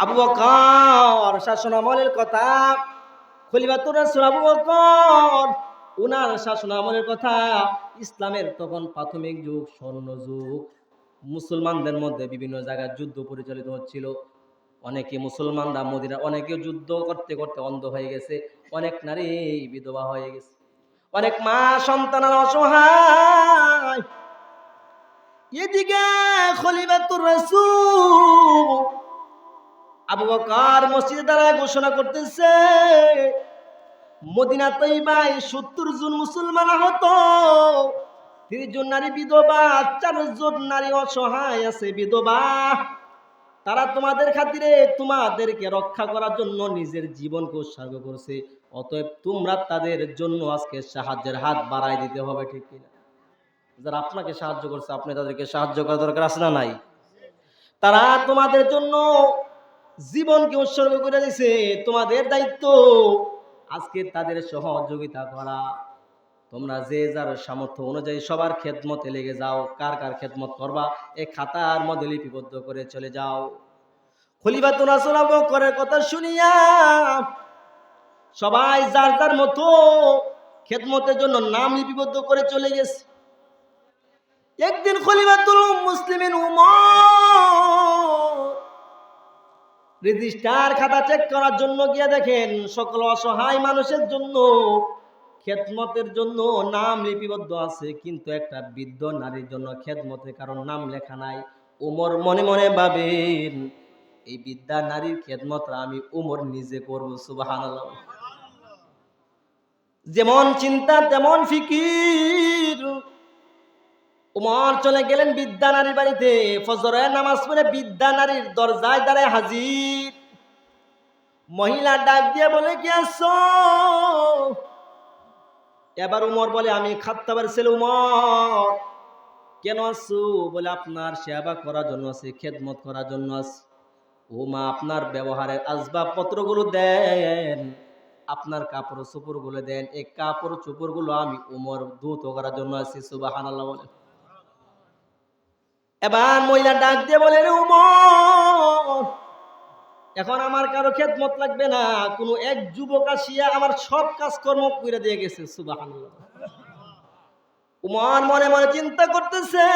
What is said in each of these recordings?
আবু বকর, শাসন আমলের কথা। খলিফাতুর রাসূল আবু বকর, উনার শাসন আমলের কথা। ইসলামের তখন প্রাথমিক যুগ, স্বর্ণ যুগ। মুসলমানদের মধ্যে বিভিন্ন জায়গায় যুদ্ধ পরিচালিত হচ্ছিল। অনেকে মুসলমানরা মদিনা অনেকে যুদ্ধ করতে করতে অন্ধ হয়ে গেছে। অনেক নারী বিধবা হয়ে গেছে। অনেক মা সন্তানের অসহায়। এদিকে খলিফাতুর রাসূল আবু বকর মসজিদে দাঁড়ায় ঘোষণা করতেছে, মদিনা তৈবাই সত্তর জন মুসলমান আহত তিরিশ জন নারী বিধবা, চারজন নারী অসহায় আছে বিধবা। তারা তোমাদের খাতিরে তোমাদেরকে রক্ষা করার জন্য নিজের জীবনকে উৎসর্গ করছে, অতএব তোমরা তাদের জন্য আজকে সাহায্যের হাত বাড়াই দিতে হবে, ঠিক কিনা? যারা আপনাকে সাহায্য করছে, আপনি তাদেরকে সাহায্য করা দরকার আছে না নাই? তারা তোমাদের জন্য জীবনকে উৎসর্গ করে দিছে তোমাদের দায়িত্ব। আজকে তাদের সহযোগিতা করা। তোমরা যে যার সামর্থ্য অনুযায়ী সবার খেদমতে লেগে যাও, কার কার খেদমত করবা এই খাতার মধ্যে লিপিবদ্ধ করে চলে যাও। খলিফা তোরা চলাবো করে কথা শুনিয়া সবাই যার যার মতো খেদমতের জন্য নাম লিপিবদ্ধ করে চলে গেছে। একদিন খলিফাতুল মুসলিমিন উমর রেজিস্টার খাতা চেক করার জন্য গিয়ে দেখেন সকল অসহায় মানুষের জন্য, খেদমতের জন্য নাম লিপিবদ্ধ আছে, কিন্তু একটা বৃদ্ধ নারীর জন্য খেদমতের কারণ নাম লেখা নাই। উমর মনে মনে ভাবেন, এই বিদ্যা নারীর খেদমতরা আমি উমর নিজে করব সুবাহান যেমন চিন্তা, তেমন ফিকির উমর চলে গেলেন বিদ্যা নারীর বাড়িতে। ফজরের নামাজ পড়ে বিদ্যা নারীর দরজায় দাঁড়ায় হাজির। মহিলা ডাক দিয়ে বলে, কি আসছো এবার উমর বলে, আমি খাত্তাবার ছেলে উমর। কেন আসছো বলে, আপনার সেবা করার জন্য আছে, খেদমত করার জন্য আছে। ও মা, আপনার ব্যবহারের আসবাবপত্রগুলো দেন, আপনার কাপড় চোপড়গুলো দেন। এই কাপড় চোপড়গুলো আমি উমর দ্রুত করার জন্য আছি সুবাহ বলে। এবার মহিলা ডাক দিয়ে বলে, রে উমর, এখন আমার কারও খেদমত লাগবে না। কোনো এক যুবক আসিয়া আমার সব কাজকর্ম করে দিয়ে গেছে সুবাহ উমর মনে মনে চিন্তা করতেছে,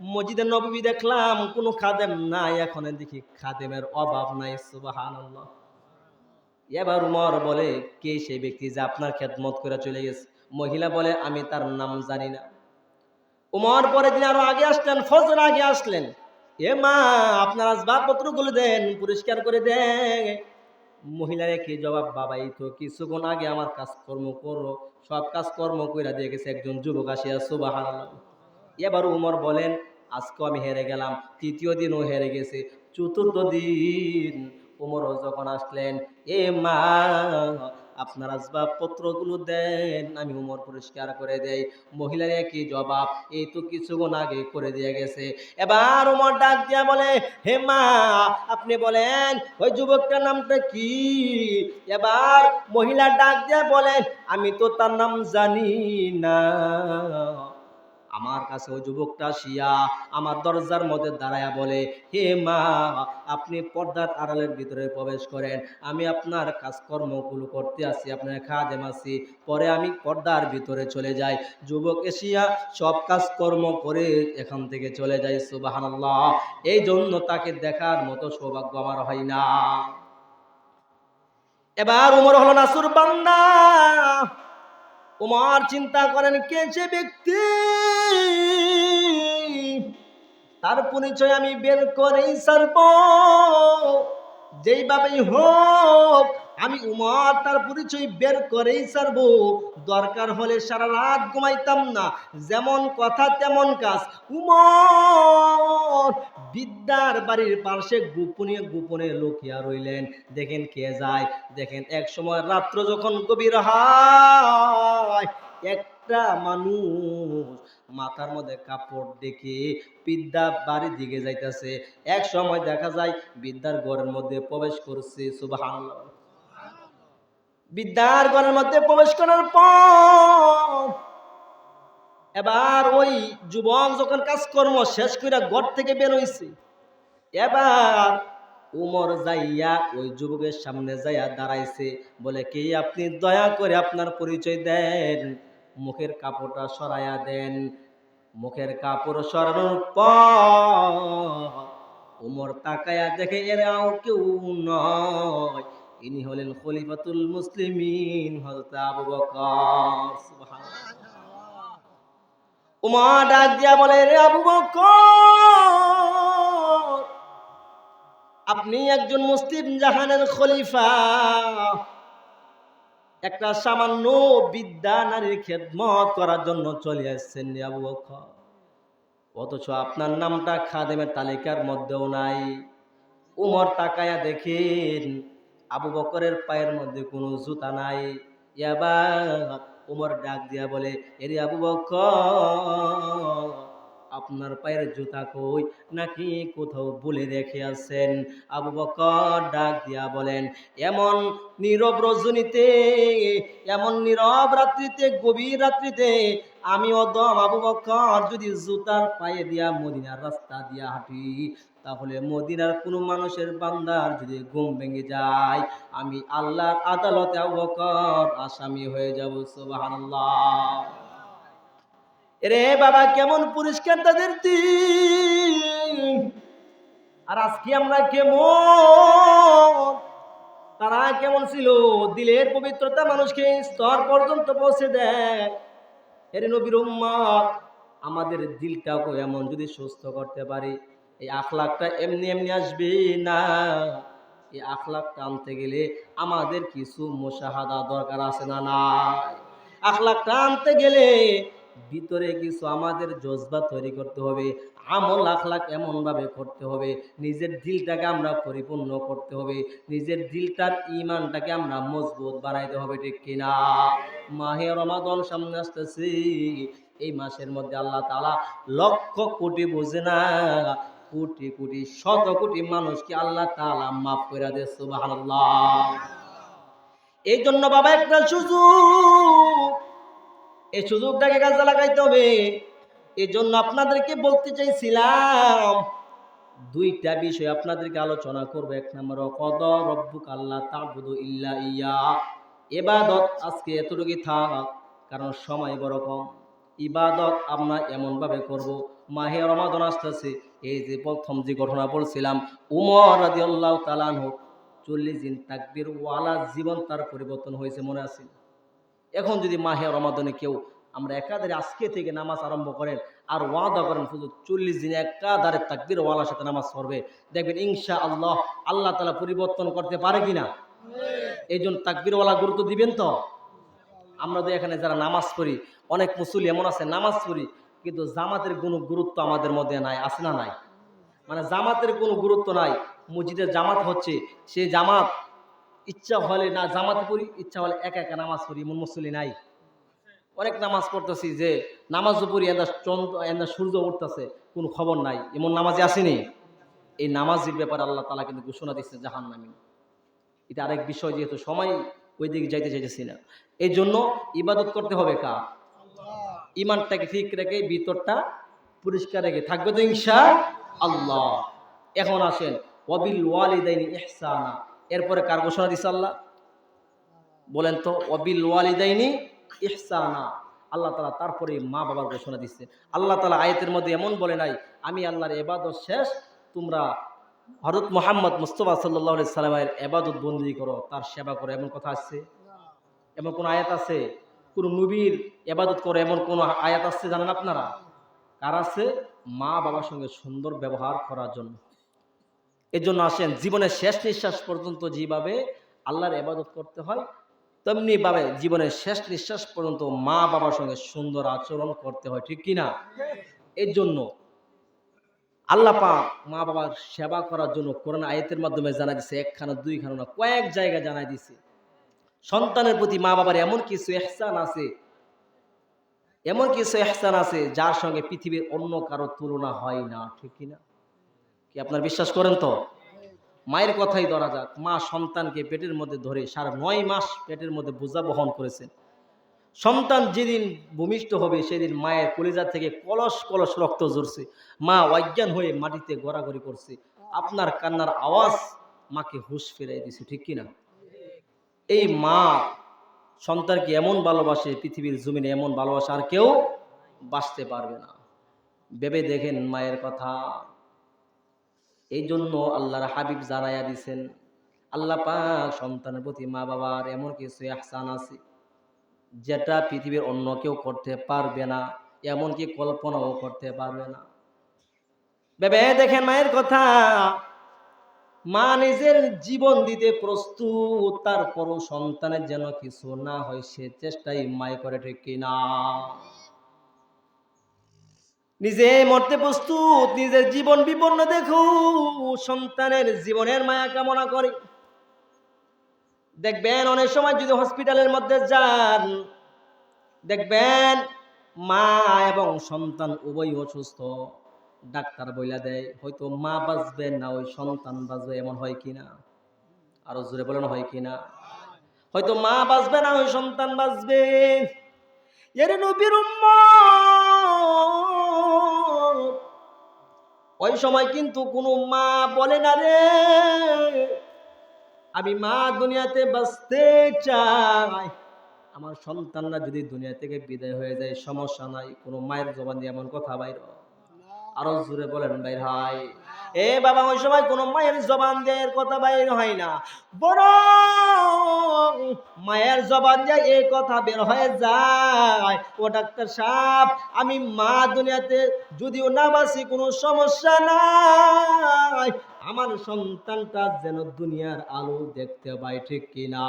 মসজিদের নবী দেখলাম, কোনো খাদেম নাই, এখন দেখি খাদেমের অভাব নাই সুবাহান এবার উমর বলে, কে সেই ব্যক্তি যে আপনার খেদমত করে চলে গেছে? মহিলা বলে, আমি তার নাম জানি না। উমর পরে দিন আরও আগে আসলেন, ফজর আগে আসলেন। এ মা, আপনার আসবাবপত্রগুলো দেন, পরিষ্কার করে দেন। মহিলারে কি জবাব, বাবাই তো কিছুক্ষণ আগে আমার কাজকর্ম করো সব কাজকর্ম কইরা দিয়ে গেছে একজন যুবক আসিয়া সুবাহ এবার উমর বলেন আজকে আমি হেরে গেলাম, তৃতীয় দিনও হেরে গেছে, চতুর্থ দিন। উমরও যখন আসলেন, এ মা আপনার আসবাবপত্রগুলো দেন, আমি উমর পরিষ্কার করে দেই। মহিলার একই জবাব, এই তো কিছুক্ষণ আগে করে দিয়ে গেছে। এবার উমর ডাক দিয়া বলে, হে মা, আপনি বলেন, ওই যুবকটার নামটা কি? এবার মহিলা ডাক দিয়া বলেন, আমি তো তার নাম জানি না। আমার কাছে ওই যুবকটা শিয়া আমার দরজার মধ্যে দাঁড়ায়া বলে, হে মা, আপনি পর্দার আড়ালের ভিতরে প্রবেশ করেন। আমি আপনার কাজকর্মগুলো করতে আসি, আপনার খাদেম আসি। পরে আমি পর্দার ভিতরে চলে যাই। যুবক এসিয়া সব কাজকর্ম করে এখান থেকে চলে যাই সুবাহান্লাহ এই জন্য তাকে দেখার মতো সৌভাগ্য আমার হয় না। এবার উমর হলো নাসুর বান্দা। উমর চিন্তা করেন, কে সে ব্যক্তি? তার পরিচয় আমি বের করেই সারব যেইভাবেই হোক, আমি উমর তার পরিচয় বের করেই সারব দরকার হলে সারা রাত ঘুমাইতাম না। যেমন কথা, তেমন কাজ। উমর বিদ্যার বাড়ির পার্শ্বে গোপনে গোপনে লোকিয়া রইলেন। দেখেন কে যায়? দেখেন এক সময় রাত্র যখন গভীর হয়, একটা মানুষ মাথার মধ্যে কাপড় দেখে বিদ্যা বাড়ির দিকে যাইতেছে। এক সময় দেখা যায় বিদ্যার ঘরের মধ্যে প্রবেশ করছে সুবাহান বিদ্যার ঘরের মধ্যে প্রবেশ করার পর এবার ওই যুবক যখন কাজকর্ম শেষ করে ঘর থেকে বের হইছে, এবার উমর যাইয়া ওই যুবকের সামনে যাইয়া দাঁড়াইছে। বলে, কি আপনি? দয়া করে আপনার পরিচয় দেন। মুখের কাপড়টা সরাইয়া দেন। মুখের কাপড় সরানোর পর উমর তাকায়া দেখে এরাও কেউ নয়। ইনি হলেন খলিফাতুল মুসলিমিন, হযরত আবু বকর। সুবহানাল্লাহ। ডাক দিয়া বলে রে আবু বকর, আপনি একজন মুসলিম জাহানের খলিফা। একটা সামান্য বিদ্যা নারীর খেদমত করার জন্য চলে আসছেন আবু অথচ আপনার নামটা খাদেমের তালিকার মধ্যেও নাই। উমর তাকায়া দেখেন আবু বকরের পায়ের মধ্যে কোনো জুতা নাই। এবার উমর ডাক দিয়া বলে এরে আবু বকর আপনার পায়ের জুতা কই? নাকি কোথাও বলে রেখে আছেন? আবু বকর ডাক দিয়া বলেন, এমন নীরব রজনীতে, এমন নীরব রাত্রিতে, গভীর রাত্রিতে আমি অদম আবু বকর যদি জুতার পায়ে দিয়া মদিনার রাস্তা দিয়া হাঁটি, তাহলে মদিনার কোনো মানুষের বান্দার যদি ঘুম ভেঙে যায়, আমি আল্লাহর আদালতে আবু বকর আসামি হয়ে যাব, সুবহানাল্লাহ। রে বাবা, কেমন পরিষ্কার তাদের আর আজকে আমরা কেমন? তারা কেমন ছিল? দিলের পবিত্রতা মানুষকে স্তর পর্যন্ত পৌঁছে দেয়। এর নবীর আমাদের দিলটাকে এমন যদি সুস্থ করতে পারি। এই আখলাকটা এমনি এমনি আসবে না। এই আখলাকটা আনতে গেলে আমাদের কিছু মোশাহাদা দরকার আছে না নাই? আখলাকটা আনতে গেলে ভিতরে কিছু আমাদের জজবা তৈরি করতে হবে, আমল আখলাক এমনভাবে করতে হবে, নিজের দিলটাকে আমরা পরিপূর্ণ করতে হবে, নিজের দিলটার ইমানটাকে আমরা মজবুত বানাইতে হবে, ঠিক কিনা? মাহে রমাদন সামনে আসতেছি, এই মাসের মধ্যে আল্লাহ তালা লক্ষ কোটি বোঝে না, কোটি কোটি, শত কোটি মানুষকে আল্লাহ তালা মাফ করে দে, সুবহানাল্লাহ। এই জন্য বাবা, একটা সুযোগ এই সুযোগটাকে কাজে লাগাইতে হবে। এই জন্য আপনাদেরকে বলতে চাইছিলাম, দুইটা বিষয় আপনাদেরকে আলোচনা করব। এক নম্বর কদ রব্বুক আল্লাহ তাবুদু ইল্লা ইয়া। এবাদত আজকে এতটুকুই থাক, কারণ সময় বড় কম। ইবাদত আমরা এমনভাবে করব, মাহে রমাদন আসতেছে, এই যে প্রথম যে ঘটনা বলছিলাম, উমর রাজি আল্লাহ তালান চল্লিশ দিন তাকবির ওয়ালা জীবন তার পরিবর্তন হয়েছে মনে আছে? এখন যদি মাহে রমাদনে কেউ আমরা একাধারে আজকে থেকে নামাজ আরম্ভ করেন আর ওয়াদা করেন শুধু চল্লিশ দিনে একাধারে তাকবির ওয়ালার সাথে নামাজ পড়বে। দেখবেন ইনশা আল্লাহ আল্লাহ তালা পরিবর্তন করতে পারে কিনা? এই জন্য তাকবিরওয়ালা গুরুত্ব দিবেন তো? আমরা তো এখানে যারা নামাজ পড়ি, অনেক মুসলি এমন আছে, নামাজ পড়ি, কিন্তু জামাতের কোনো গুরুত্ব আমাদের মধ্যে নাই, আছে না নাই? মানে জামাতের কোনো গুরুত্ব নাই। মসজিদের জামাত হচ্ছে, সেই জামাত ইচ্ছা হলে না, জামাতে পড়ি, ইচ্ছা হলে একা একা নামাজ পড়ি, এমন মুসলি নাই। অনেক নামাজ পড়তেছি যে নামাজও পড়ি এন্দা চন্দ্র, এন্দা সূর্য উঠতেছে, কোনো খবর নাই, এমন নামাজে আসেনি। এই নামাজের ব্যাপারে আল্লাহ তালা কিন্তু ঘোষণা দিচ্ছে জাহান নামি এটা আরেক বিষয়, যেহেতু সময় ওই দিকে যাইতে চাইতেছি না। এই জন্য ইবাদত করতে হবে কা ইমানটাকে ঠিক রেখে, ভিতরটা পরিষ্কার রেখে, থাকবে তো ইনশা আল্লাহ। এখন আসেন, ওয়াবিল ওয়ালিদাইনি ইহসানা। এরপরে কার ঘোষণা দিচ্ছে আল্লাহ? বলেন তো, ওয়াবিল ওয়ালিদাইনি ইহসানা। আল্লাহ তালা তারপরে মা বাবার ঘোষণা দিচ্ছে আল্লাহ তালা আয়তের মধ্যে এমন বলে নাই, আমি আল্লাহর এবাদত শেষ, তোমরা হরত মোহাম্মদ মুস্তফা সাল্লাহ সাল্লামের এবাদত বন্দি করো, তার সেবা করো। এমন কথা আছে? এমন কোন আয়াত আছে? কোন নবীর এবাদত করো, এমন কোন আয়াত আছে জানেন আপনারা? কার আছে? মা বাবার সঙ্গে সুন্দর ব্যবহার করার জন্য। এর জন্য আসেন, জীবনের শেষ নিঃশ্বাস পর্যন্ত যেভাবে আল্লাহর এবাদত করতে হয় তেমনি ভাবে জীবনের শেষ নিঃশ্বাস পর্যন্ত মা বাবার সঙ্গে সুন্দর আচরণ করতে হয়, ঠিক কিনা? এর জন্য আল্লাহ পাক মা বাবার সেবা করার জন্য কোরআন আয়াতের মাধ্যমে জানা দিছে, একখানা, দুইখানা না, কয়েক জায়গা জানাই দিছে। সন্তানের প্রতি মা বাবার এমন কিছু এহসান আছে, এমন কিছু এহসান আছে যার সঙ্গে পৃথিবীর অন্য কারও তুলনা হয় না, ঠিক কিনা? কি আপনার বিশ্বাস করেন তো? মায়ের কথাই ধরা যাক। মা সন্তানকে পেটের মধ্যে ধরে সারা নয় মাস পেটের মধ্যে বোঝা বহন করেছেন সন্তান যেদিন ভূমিষ্ঠ হবে, সেদিন মায়ের কলিজা থেকে কলস কলস রক্ত ঝরছে। মা অজ্ঞান হয়ে মাটিতে গড়াগড়ি করছে। আপনার কান্নার আওয়াজ মাকে হুশ ফেরাই দিছে, ঠিক কিনা? এই মা সন্তানকে এমন ভালোবাসে? পৃথিবীর জমিনে এমন ভালোবাসা আর কেউ বাঁচতে পারবে না। ভেবে দেখেন মায়ের কথা। এই জন্য আল্লাহর হাবিব জানাইয়া দিছেন, আল্লাহ পাক সন্তানের প্রতি মা বাবার এমন কিছু আহসান আছে, যেটা পৃথিবীর অন্য কেউ করতে পারবে না, এমনকি কল্পনাও করতে পারবে না। ভেবে দেখেন মায়ের কথা, মা নিজের জীবন দিতে প্রস্তুত, তারপরও সন্তানের যেন কিছু না হয়, সে চেষ্টাই মায় করে ঠিক কিনা। নিজে মরতে প্রস্তুত, নিজের জীবন বিপন্ন দেখো, সন্তানের জীবনের মায়া কামনা করে। দেখবেন অনেক সময় যদি হসপিটালের মধ্যে যান, দেখবেন মা এবং সন্তান উভয় অসুস্থ। ডাক্তার বইলা দেয়, হয়তো মা বাঁচবে না, ওই সন্তান বাঁচবে, এমন হয় কিনা আরও জোরে বলেন, হয় কিনা হয়তো মা বাঁচবে না, ওই সন্তান বাঁচবে। এর নবীর উম্মত। ওই সময় কিন্তু কোনো মা বলে না রে, আমি মা দুনিয়াতে বাঁচতে চাই আমার সন্তানরা যদি দুনিয়া থেকে বিদায় হয়ে যায়, সমস্যা নাই, কোনো মায়ের জবান দিয়ে এমন কথা বাইর। আরও জোরে বলেন ভাই ভাই। এ বাবা, ওই সময় কোনো মায়ের জবান দিয়ে এর কথা বাইর হয় না। বড় মায়ের জবান দিয়ে এই কথা বের হয়ে যায়, ও ডাক্তার সাহেব, আমি মা দুনিয়াতে যদিও না বাসি কোনো সমস্যা নাই। আমার সন্তানটা যেন দুনিয়ার আলো দেখতে পাই ঠিক কিনা?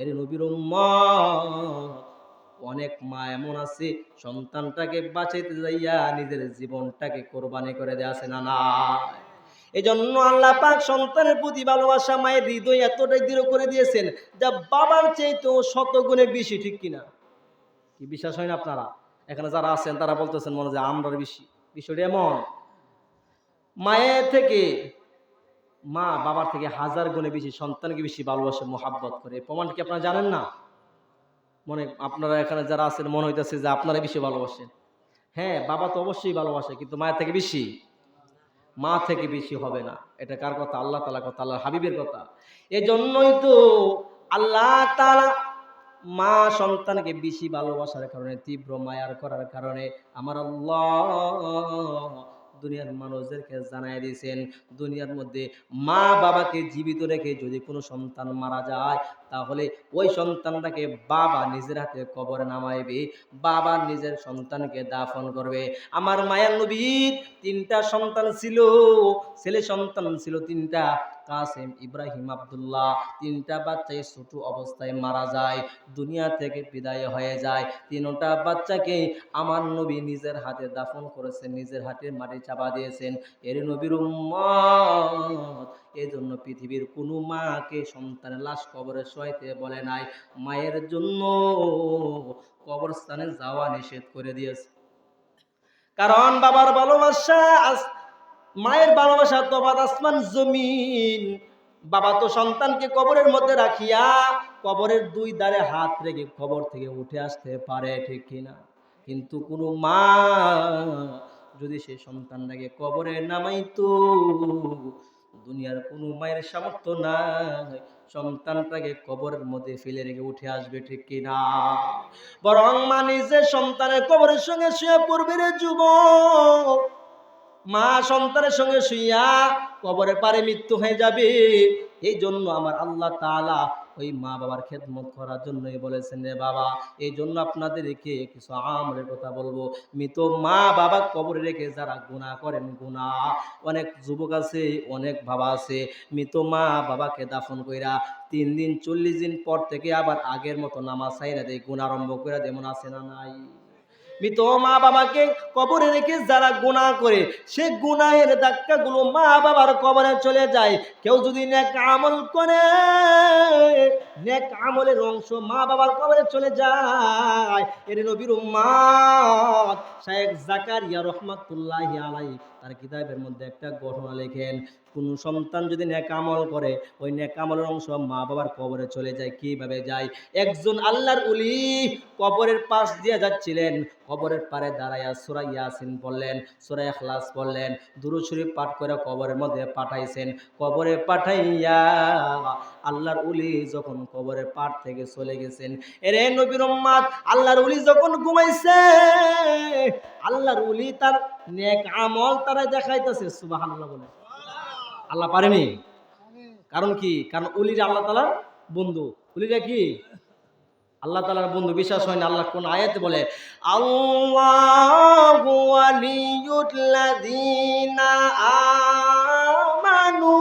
এর নবীর উম্মত অনেক মা এমন আছে, সন্তানটাকে বাঁচাইতে যাইয়া নিজের জীবনটাকে কোরবানি করে দেয়া আছে না না এই জন্য আল্লাহ পাক সন্তানের প্রতি ভালোবাসা, মায়ের হৃদয় এতটাই দৃঢ় করে দিয়েছেন যা বাবার চেয়েতেও শত গুণে বেশি, ঠিক কিনা? কি বিশ্বাস হয় না আপনারা? এখানে যারা আছেন তারা বলতেছেন মনে যে আমরা বেশি। বিষয়টা এমন, মায়ের থেকে মা বাবার থেকে হাজার গুণে বেশি, সন্তানকে বেশি ভালোবাসে, মোহাব্বত করে। প্রমাণ কি আপনারা জানেন না? মনে আপনারা এখানে যারা আছেন, মনে হইতেছে যে আপনারা বেশি ভালোবাসেন। হ্যাঁ বাবা তো অবশ্যই ভালোবাসে, কিন্তু মায়ের থেকে বেশি। মা থেকে বেশি হবে না। এটা কার কথা? আল্লাহ তালা কথা আল্লাহ হাবিবের কথা। এজন্যই তো আল্লাহ তালা মা সন্তানকে বেশি ভালোবাসার কারণে, তীব্র মায়ার করার কারণে আমার আল্লাহ দুনিয়ার মানুষদেরকে জানাই দিয়েছেন, দুনিয়ার মধ্যে মা বাবাকে জীবিত রেখে যদি কোনো সন্তান মারা যায়, তাহলে ওই সন্তানটাকে বাবা নিজের হাতে কবরে নামাইবে, বাবা নিজের সন্তানকে দাফন করবে। আমার মায়ের নবীর তিনটা সন্তান ছিল, ছেলে সন্তান ছিল তিনটা। কাসেম ইব্রাহিম আব্দুল্লাহ, তিনটা বাচ্চাই ছোট অবস্থায় মারা যায়, দুনিয়া থেকে বিদায় হয়ে যায়। তিনটা বাচ্চাকে আমার নবী নিজের হাতে দাফন করেছেন, নিজের হাতে মাটি চাপা দিয়েছেন। এর নবীর এই জন্য পৃথিবীর কোনো মাকে সন্তানের লাশ কবরে শোয়াইতে বলে নাই। মায়ের জন্য কবরস্থানে যাওয়া নিষেধ করে দিয়েছে। কারণ বাবার ভালোবাসা আস- মায়ের ভালোবাসা তো বাদ আসমান, জমিন। বাবা তো সন্তানকে কবরের মধ্যে রাখিয়া কবরের দুই ধারে হাত রেখে কবর থেকে উঠে আসতে পারে, ঠিক কিনা? কিন্তু কোনো মা যদি সে সন্তানটাকে কবরে নামাইতো, দুনিয়ার কোনো মায়ের সামর্থ্য নাই। সন্তানটাকে কবরের মধ্যে ফেলে রেখে উঠে আসবে, ঠিক কিনা? বরং মা নিজের সন্তানের কবরের সঙ্গে শুয়ে পড়বে রে যুবক। মা সন্তানের সঙ্গে শুইয়া কবরে পারে মৃত্যু হয়ে যাবে। এই জন্য আমার আল্লাহ তাআলা ওই মা বাবার খেদমত করার জন্যই বলেছেন রে বাবা, এই জন্য আপনাদেরকে কিছু আমলের কথা বলব। মৃত মা বাবা কবরে রেখে যারা গুণা করেন গুণা অনেক যুবক আছে, অনেক বাবা আছে। মৃত মা বাবাকে দাফন কইরা তিন দিন, চল্লিশ দিন পর থেকে আবার আগের মতো নামাজ সাইরা দেয় গুণ আরম্ভ করে যেমন আছে না নাই? মৃত মা বাবাকে কবরে রেখে যারা গুণা করে, সে গুনাহের ধাক্কাগুলো মা বাবার কবরে চলে যায়। কেউ যদি নেক আমল করে, নেক আমলের অংশ মা বাবার কবরে চলে যায়। এর নবীর উম্মাদ শায়েখ জাকারিয়া রহমাতুল্লাহি আলাই তার কিতাবের মধ্যে একটা ঘটনা লেখেন, কোন সন্তান যদি নেক আমল করে, ওই নেক আমলের অংশ মা বাবার কবরে চলে যায়, কীভাবে যায়? একজন আল্লাহর উলি কবরের পাশ দিয়ে যাচ্ছিলেন, কবরের পারে দাঁড়াইয়া সুরা ইয়াসিন বললেন সুরা ইখলাস পড়লেন, দুরূদ শরীফ পাঠ করে কবরের মধ্যে পাঠাইছেন, কবরে পাঠাইয়া আল্লাহর উলি যখন কবরের পাট থেকে চলে গেছেন, এর নবীর আল্লাহর উলি যখন ঘুমাইছে, আল্লাহর উলি তার নেক আমল তারা দেখাইতেছে, সুবহানাল্লাহ বলে। আল্লাহ পারেনি কারণ কি? কারণ উলির আল্লাহ তালার বন্ধু। উলিরা কি? আল্লাহ তালার বন্ধু। বিশ্বাস হয় না আল্লাহ কোন আয়াতে বলে, আল্লাহ আমানু।